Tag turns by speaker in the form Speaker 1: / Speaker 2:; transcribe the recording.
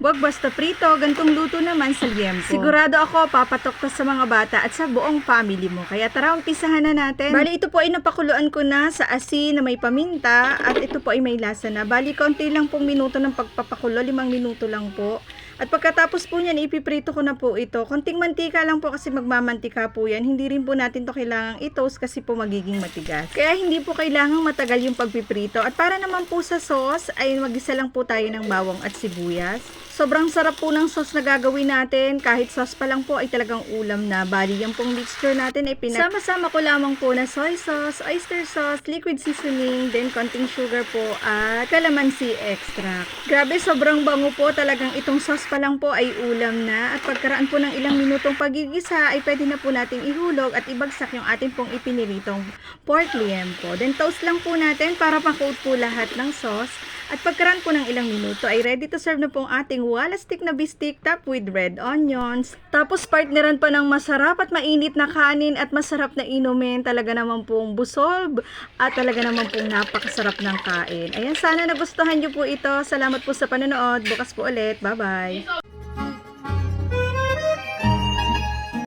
Speaker 1: Wag basta prito, gantong luto naman sa liempo. Sigurado ako papatok to sa mga bata at sa buong family mo. Kaya tara, umpisahan na natin. Bali, ito po ay napakuluan ko na sa asin na may paminta at ito po ay may lasa na. Bali, konti lang pong minuto ng pagpapakulo, limang minuto lang po. At pagkatapos po niyan, ipiprito ko na po ito. Konting mantika lang po kasi magmamantika po yan. Hindi rin po natin to kailangang i-toast kasi po magiging matigas. Kaya hindi po kailangang matagal yung pagpiprito. At para naman po sa sauce, ay magisa lang po tayo ng bawang at sibuyas. Sobrang sarap po ng sauce na gagawin natin. Kahit sauce pa lang po ay talagang ulam na. Bali, yung pong mixture natin ay pinag... Sama-sama ko lamang po na soy sauce, oyster sauce, liquid seasoning, then konting sugar po at calamansi extract. Grabe, sobrang bango po. Talagang itong sauce pa lang po ay ulam na. At pagkaraan po ng ilang minutong pagigisa ay pwede na po nating ihulog at ibagsak yung ating pong ipiniritong pork liempo. Then toast lang po natin para makoat po lahat ng sauce. At pagkaraan po ng ilang minuto ay ready to serve na pong ating wala stick na bistik top with red onions. Tapos partneran pa ng masarap at mainit na kanin at masarap na inumin. Talaga naman pong busog at talaga naman pong napakasarap ng kain. Ayan, sana nagustuhan niyo po ito. Salamat po sa panonood. Bukas po ulit. Bye-bye.